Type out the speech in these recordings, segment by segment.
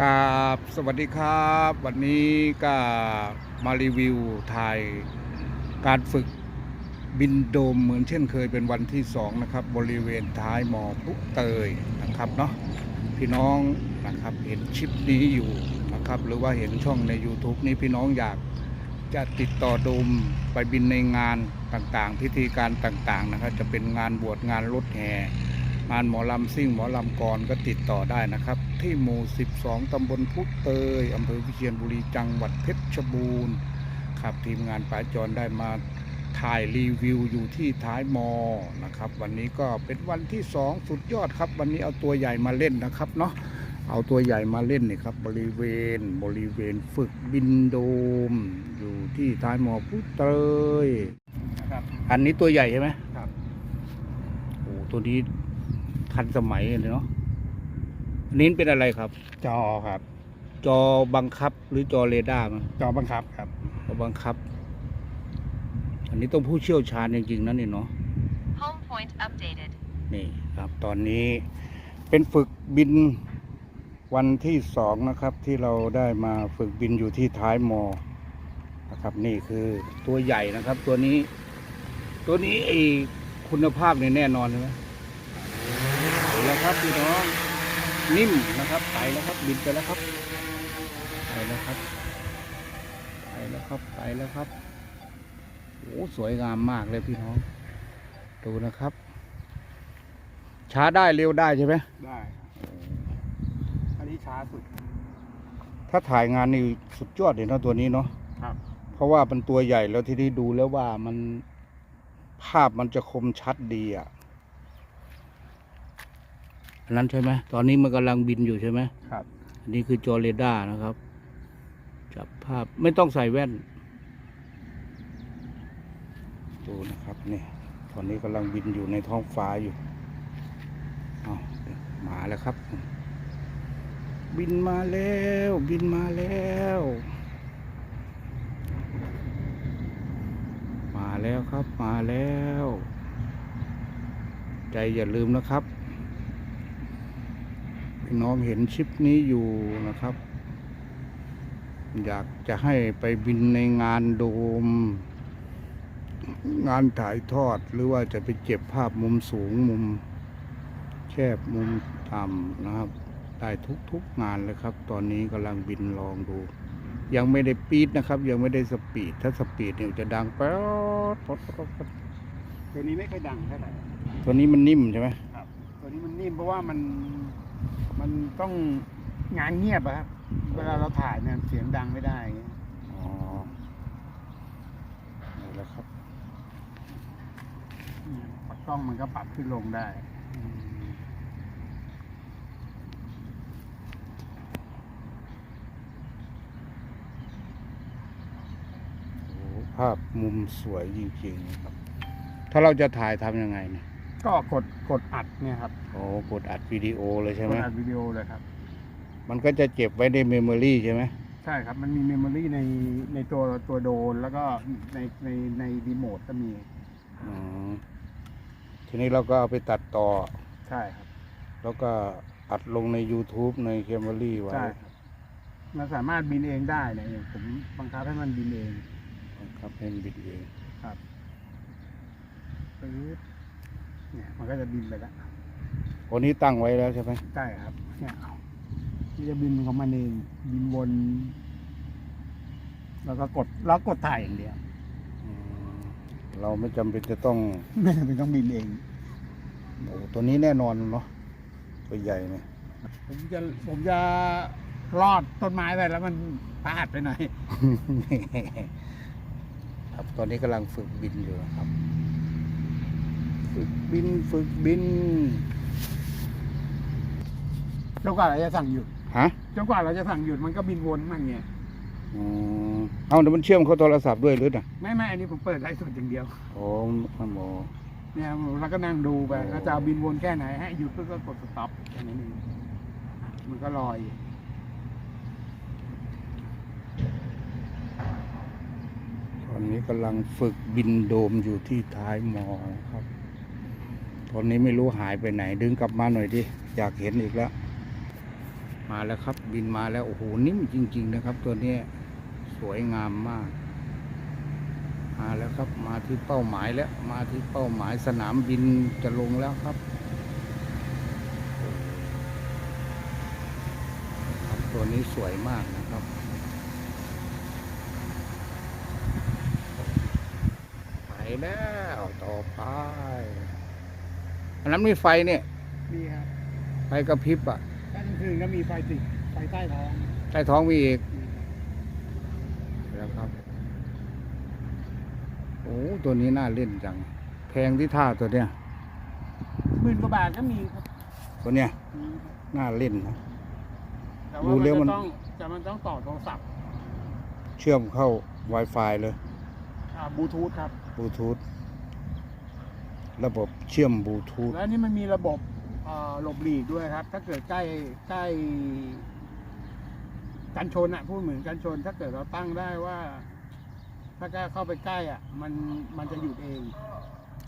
กราบสวัสดีครับ วันนี้ก็มารีวิวถ่ายการฝึกบินโดมเหมือนเช่นเคยเป็นวันที่สองนะครับ บริเวณท้ายหมอพุเตยนะครับเนาะพี่น้องนะครับเห็นชิปนี้อยู่นะครับ หรือว่าเห็นช่องใน YouTube นี้พี่น้องอยากจะติดต่อโดมไปบินในงานต่างๆ พิธีการต่างๆนะครับ จะเป็นงานบวชงานรถแห่ งานหมอลำซิ่งหมอลำกรก็ติดต่อได้นะครับ ที่หมู่ 12 ตำบลพุเตยอำเภอวิเชียรบุรีจังหวัดเพชรบูรณ์ครับทีมงานป๋าจรได้มาถ่ายรีวิวอยู่ที่ท้ายมอนะครับ วันนี้ก็เป็นวันที่ 2 สุดยอดครับ วันนี้เอาตัวใหญ่มาเล่นนะครับเนาะเอาตัวใหญ่มาเล่นนี่ครับ บริเวณบริเวณฝึกบินโดม อยู่ที่ท้ายมอพุเตยครับอันนี้ตัวใหญ่ใช่ไหมครับโอ้ตัวนี้ ทันสมัยเลยเนาะอันนี้เป็นอะไรครับ จอครับ จอบังคับหรือจอเรดาร์มันจอบังคับครับจอบังคับ อันนี้ต้องผู้เชี่ยวชาญจริงๆนะนี่เนาะ Home point updated. นี่ครับ ตอนนี้เป็นฝึกบินวันที่สองนะครับ ที่เราได้มาฝึกบินอยู่ที่ท้ายมอนะครับ นี่คือตัวใหญ่นะครับ ตัวนี้ ตัวนี้ไอคุณภาพเนี่ยแน่นอนใช่ไหมไป แล้วครับพี่น้องนิ่มนะครับไปแล้วครับบินไปแล้วครับไปแล้วครับไปแล้วครับไปแล้วครับโอ้สวยงามมากเลยพี่น้อง ดูนะครับ ช้าได้เร็วได้ใช่ไหมได้อันนี้ช้าสุด ถ้าถ่ายงานนี่สุดยอดเลยเนาะตัวนี้เนาะครับ เพราะว่ามันตัวใหญ่แล้วที่ได้ดูแล้วว่ามันภาพมันจะคมชัดดีอะ อันนั้นใช่ไหมตอนนี้มันกำลังบินอยู่ใช่ไหมครับ อันนี้คือจอเรดาร์นะครับ จับภาพไม่ต้องใส่แว่น ดูนะครับนี่ตอนนี้กำลังบินอยู่ในท้องฟ้าอยู่เอามาแล้วครับ บินมาแล้ว บินมาแล้ว มาแล้วครับมาแล้ว ใจอย่าลืมนะครับ พี่น้องเห็นชิปนี้อยู่นะครับ อยากจะให้ไปบินในงานโดม งานถ่ายทอดหรือว่าจะไปเก็บภาพมุมสูงมุม แคบมุมต่ำนะครับ ได้ทุกๆงานเลยครับ ตอนนี้กำลังบินลองดู ยังไม่ได้ปีดนะครับ ยังไม่ได้สปีด ถ้าสปีดเนี่ยจะดังแป๊ดป๊ดป๊ดป๊ดป๊ดตัวนี้ไม่ค่อยดังเท่าไหร่ตัวนี้มันนิ่มใช่ไหมครับ ตัวนี้มันนิ่มเพราะว่ามัน มันต้องงานเงียบอะครับ เวลาเราถ่ายเนี่ยเสียงดังไม่ได้อย่างเงี้ยอ๋อนี่แหละครับปรับกล้องมันก็ปรับขึ้นลงได้โอ้ภาพมุมสวยจริงๆนะครับ ถ้าเราจะถ่ายทำยังไงเนี่ย ก็กดกดอัดเนี่ยครับโอ้กดอัดวิดีโอเลยใช่ไหกมดอัดวิดีโอเลยครับ มันก็จะเก็บไว้ในเมมโมรีใช่ไหมใช่ครับ มันมีเมมโมรีในในตัวตัวโดรนแล้วก็ในในในรีโมทก็มีอืมทีนี้เราก็เอาไปตัดต่อ ใช่ครับ แล้วก็อัดลงใน YouTube ในเคมเบอรี่ไว้ใช่ครับมันสามารถบินเองได้เนี่ยอย่างผมบังคับให้มันบินเองครับเป็นบิดเองครับปึ๊บ เนี่ยมันก็จะบินไปแล้ววันนี้ตั้งไว้แล้วใช่ไหมใช่ครับ เนี่ยเอามันจะบินของมันเองบินวน แล้วก็กดแล้วกดถ่ายอย่างเดียวอืมเราไม่จำเป็นจะต้องไม่จำเป็นต้องบินเองโอ้ตัวนี้แน่นอนเนาะตัวใหญ่เนี่ยผมจะผมจะลอดต้นไม้ไปแล้วมันพลาดไปหน่อย ครับตอนนี้กำลังฝึกบินอยู่นะครับ ฝึกบินฝึกบินจนกว่าเราจะสั่งหยุดฮะจนกว่าเราจะสั่งหยุดมันก็บินวนมันเงี้ยอืมเอาเดี๋ยวมันเชื่อมเข้าโทรศัพท์ด้วยหรือน่ะไม่ไม่อันนี้ผมเปิดไลฟ์สดอย่างเดียวโอ้มันโมเนี่ยเราก็นั่งดูไปเราจะเอาบินวนแค่ไหนให้หยุดเพื่อก็กดสต็อปแค่นั้นเองมันก็ลอยอยู่ตอนนี้กำลังฝึกบินโดมอยู่ที่ท้ายมอนะครับ ตอนนี้ไม่รู้หายไปไหน ดึงกลับมาหน่อยดิอยากเห็นอีกแล้ว มาแล้วครับ บินมาแล้ว โอ้โหนิ่มจริง ๆ นะครับ ตัวนี้สวยงามมาก มาแล้วครับ มาที่เป้าหมายแล้ว มาที่เป้าหมายสนามบินจะลงแล้วครับ ตัวนี้สวยมากนะครับไปแล้วต่อไป อันนั้นมีไฟเนี่ยมีครับไฟกระพริบอะกลางคืนก็มีไฟติดไฟใต้ท้องใต้ท้องมีอีกแล้วครับ โอ้ตัวนี้น่าเล่นจัง แพงที่ท่าตัวเนี้ยหมื่นกว่าบาทก็มีครับตัวเนี้ยมีครับน่าเล่นนะ แต่ดูว่าเร็มันวมันจะต้องจะมันต้องต่อโทรศัพท์เชื่อมเข้า Wi-Fi เลยบลูทูธครับบลูทูธ ระบบเชื่อมบลูทูธ แล้วอันนี่มันมีระบบเอ่อหลบหลีกด้วยครับ ถ้าเกิดใกล้ใกล้กันชนอะพูดเหมือนกันชน ถ้าเกิดเราตั้งได้ว่า ถ้ากล้าเข้าไปใกล้อะมันมันจะหยุดเอง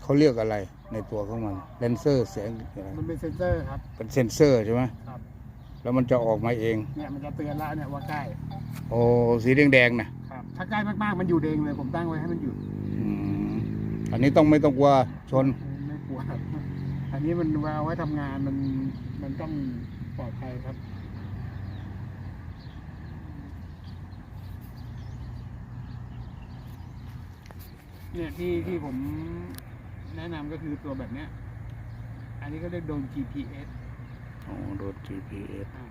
เขาเรียกอะไรในตัวของมันเลนเซอร์แสงอะไรมันเป็นเซ็นเซอร์ครับ เป็นเซนเซอร์ใช่ไหมครับ แล้วมันจะออกมาเอง เนี่ยมันจะเตือนแล้วเนี่ยว่าใกล้โอ้สีแดงๆนะ ครับ ถ้าใกล้มากๆมันหยุดเองเลย ผมตั้งไว้ให้มันหยุดอืม อันนี้ต้องไม่ต้องกลัวชนไม่กลัวครับอันนี้มันเอาไว้ทำงานมันมันต้องปลอดภัยครับ เนี่ยที่ที่ผมแนะนำก็คือตัวแบบเนี้ย อันนี้ก็เรียกโดน GPS โอ้โดน GPS อ่า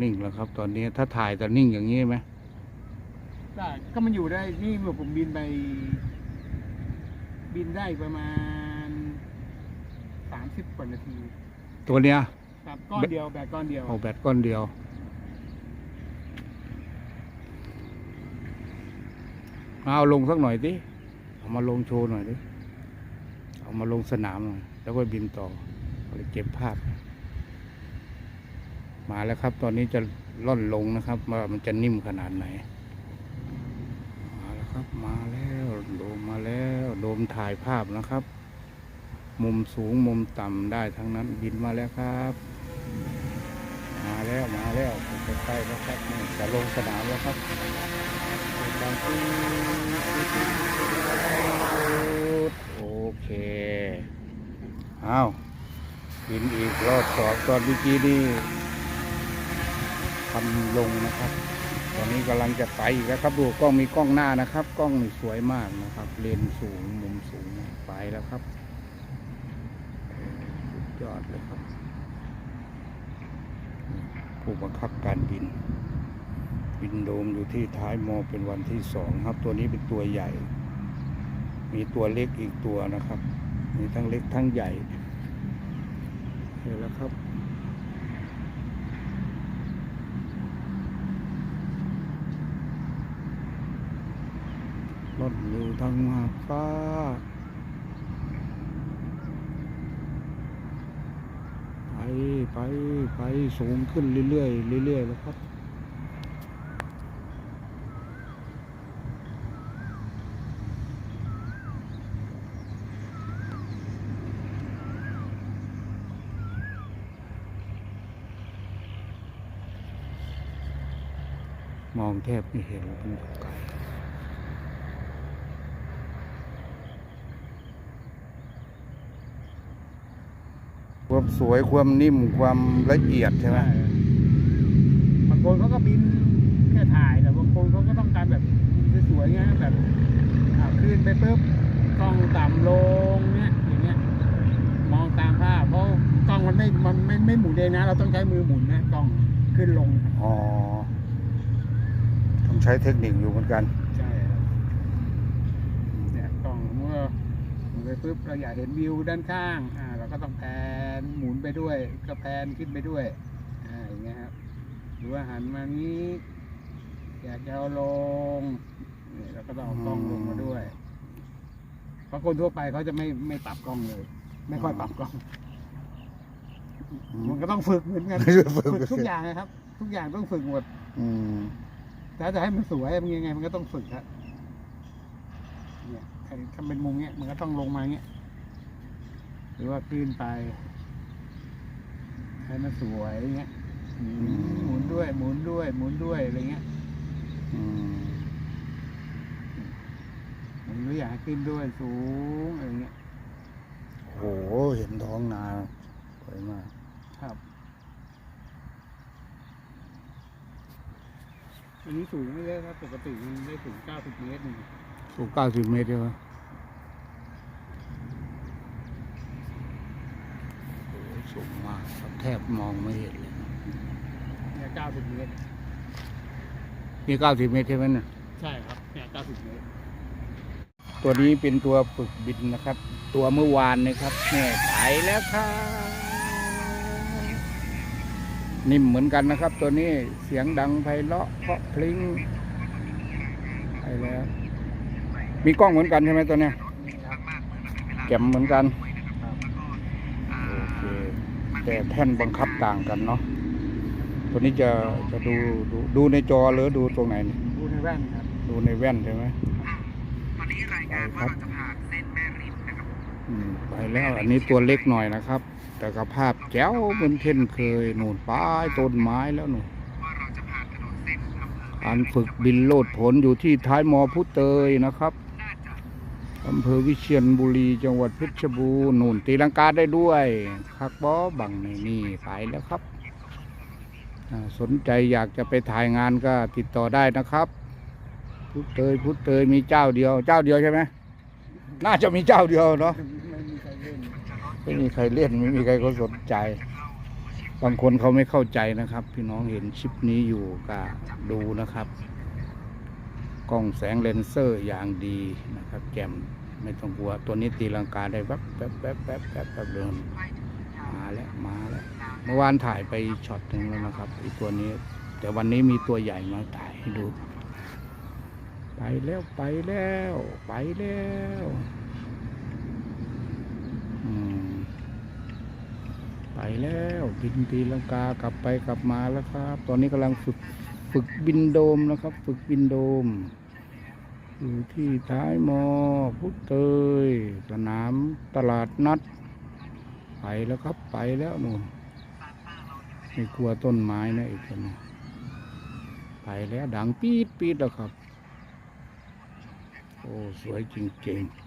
นิ่งแล้วครับ ตอนนี้ถ้าถ่ายจะนิ่งอย่างนี้ไหม ได้ก็มันอยู่ได้ นี่เมื่อผมบินไป บินได้ประมาณสามสิบกว่านาที ตัวเนี้ยครับก้อนเดียวแบบก้อนเดียวเอาแบตก้อนเดียว เอาลงสักหน่อยดิเอามาลงโชว์หน่อยดิเอามาลงสนามหน่อยแล้วก็บินต่อเอาไปเก็บภาพ มาแล้วครับ ตอนนี้จะล่อนลงนะครับว่ามันจะนิ่มขนาดไหนมาแล้ว ครับ มาแล้วโดมมาแล้วโดมถ่ายภาพนะครับ มุมสูงมุมต่ำได้ทั้งนั้นบินมาแล้วครับ มาแล้วมาแล้วใกล้ๆแล้วครับจะลงสนามแล้วครับโอเคเอาบินอีกรอบสองตอนเมื่อกี้นี่ทำลงนะครับ ตอนนี้กำลังจะไปอีกแล้วครับ ดูกล้องมีกล้องหน้านะครับ กล้องสวยมากนะครับ เลนสูงมุมสูงไปแล้วครับสุดยอดเลยครับ ผู้บังคับการบิน บินโดมอยู่ที่ท้ายมอเป็นวันที่สองครับ ตัวนี้เป็นตัวใหญ่ มีตัวเล็กอีกตัวนะครับ มีทั้งเล็กทั้งใหญ่เห็นแล้วครับ รถอยู่ทางมาฟ้า ไปไปไปสูงขึ้นเรื่อยๆเรื่อยๆแล้วครับมองแทบไม่เห็นมันอยู่ไกล ความสวยความนิ่มความละเอียดใช่ไหมบางคนเขาก็บินแค่ถ่ายแต่บางคนเขาก็ต้องการแบบสวยๆเงี้ยแบบอ่าขึ้นไปปุ๊บกล้องต่ำลงเนี้ยอย่างเงี้ยมองตามภาพเพราะกล้องมันไม่มันไม่ไม่หมุนเองนะ เราต้องใช้มือหมุนนะกล้องขึ้นลงครับอ๋อต้องใช้เทคนิคอยู่เหมือนกันใช่ครับเนี่ยกล้องเมื่อหมุนไปปุ๊บเราอยากเห็นวิวด้านข้างอ่าเราก็ต้องแพ นหมุนไปด้วยก็แพนขึ้นไปด้วยอ่าอย่างเงี้ยครับหรือว่าหันมานี้อยากจะเอาลงเนี่ยเราก็ต้องเอากล้องลงมาด้วย เพราะคนทั่วไปเขาจะไม่ไม่ปรับกล้องเลย ไม่ค่อยปรับกล้อง มันก็ต้องฝึกเหมือนกันฝึกฝึกทุกอย่างนะครับ ทุกอย่างต้องฝึกหมดอืมแต่จะให้มันสวยมันยังไง มันก็ต้องฝึกครับเนี่ยถ้าถ้าเป็นมุมเนี้ยมันก็ต้องลงมาเงี้ย หรือว่าขึ้นไป ให้มันสวยเงี้ยหมุนอืมหมุนด้วย หมุนด้วย หมุนด้วยอะไรเงี้ยอืมหมุนด้วยอยากให้ขึ้นด้วยสูงอะไรเงี้ยโอ้โหเห็นท้องนาสวยมาก ครับอันนี้สูงไม่เยอะครับปกติมันได้ถึงเก้าสิบเมตรหนึ่งสูงเก้าสิบเมตรใช่ไหมโอ้โห สูงมากครับแทบมองไม่เห็นเลยเนี่ยเก้าสิบเมตร นี่เก้าสิบเมตรใช่ไหมเนี่ยใช่ครับเนี่ยเก้าสิบเมตร ตัวนี้เป็นตัวฝึกบินนะครับ ตัวเมื่อวานนะครับเนี่ยไปแล้วครับนิ่มเหมือนกันนะครับ ตัวนี้เสียงดังไพเราะเพราะพลิ้งไปแล้ว มีกล้องเหมือนกันใช่ไหมตัวเนี้ยนี่ครับแจ่มเหมือนกันครับโอเค แต่แท่นบังคับต่างกันเนาะตัวนี้จะจะดูดูดูในจอหรือดูตรงไหนเนี่ยดูในแว่นครับดูในแว่นใช่ไหมตอนนี้รายงานว่าเราจะผ่านเส้นแม่ริมนะครับอืมไปแล้วอันนี้ตัวเล็กหน่อยนะครับ แต่กภาพแจ๋วเหมือนเช่นเคยนู่นป้ายต้นไม้แล้วนู่นว่าเราจะผ่านถนนเส้นอำเภอการฝึกบินโลดผลอยู่ที่ท้ายมอพุเตยนะครับน่าจะ อำเภอวิเชียรบุรีจังหวัดเพชรบูรณ์นู่นตีลังกาได้ด้วยคักบอบังในนี่ไปแล้วครับ สนใจอยากจะไปถ่ายงานก็ติดต่อได้นะครับพุทเตยพุทเตยมีเจ้าเดียว เจ้าเดียวใช่ไหมน่าจะมีเจ้าเดียวเนาะไม่มีใครเล่นไม่มีใครเล่นไม่มีใครเขาสนใจ บางคนเขาไม่เข้าใจนะครับ พี่น้องเห็นชิปนี้อยู่ก็ดูนะครับ กล้องแสงเลนเซอร์อย่างดีนะครับ แจ่มไม่ต้องกลัวตัวนี้ตีลังกาได้แวบแวบแวบแวบแวบแวบเดินมาแล้วมาแล้วเมื่อวานถ่ายไปช็อตหนึ่งแล้วนะครับอีตัวนี้ แต่วันนี้มีตัวใหญ่มาถ่ายให้ดู ไปแล้วไปแล้วไปแล้วไปแล้วบินตีลังกากลับไปกลับมาแล้วครับ ตอนนี้กำลังฝึก ฝึกบินโดมนะครับ ฝึกบินโดม อยู่ที่ท้ายมอพุทเตยสนามตลาดนัด ไปแล้วครับไปแล้วนู่นไม่กลัวต้นไม้นะอีกคนไปแล้วดังปี๊ดปี๊ดแล้วครับ โอ้ สวยจริงๆ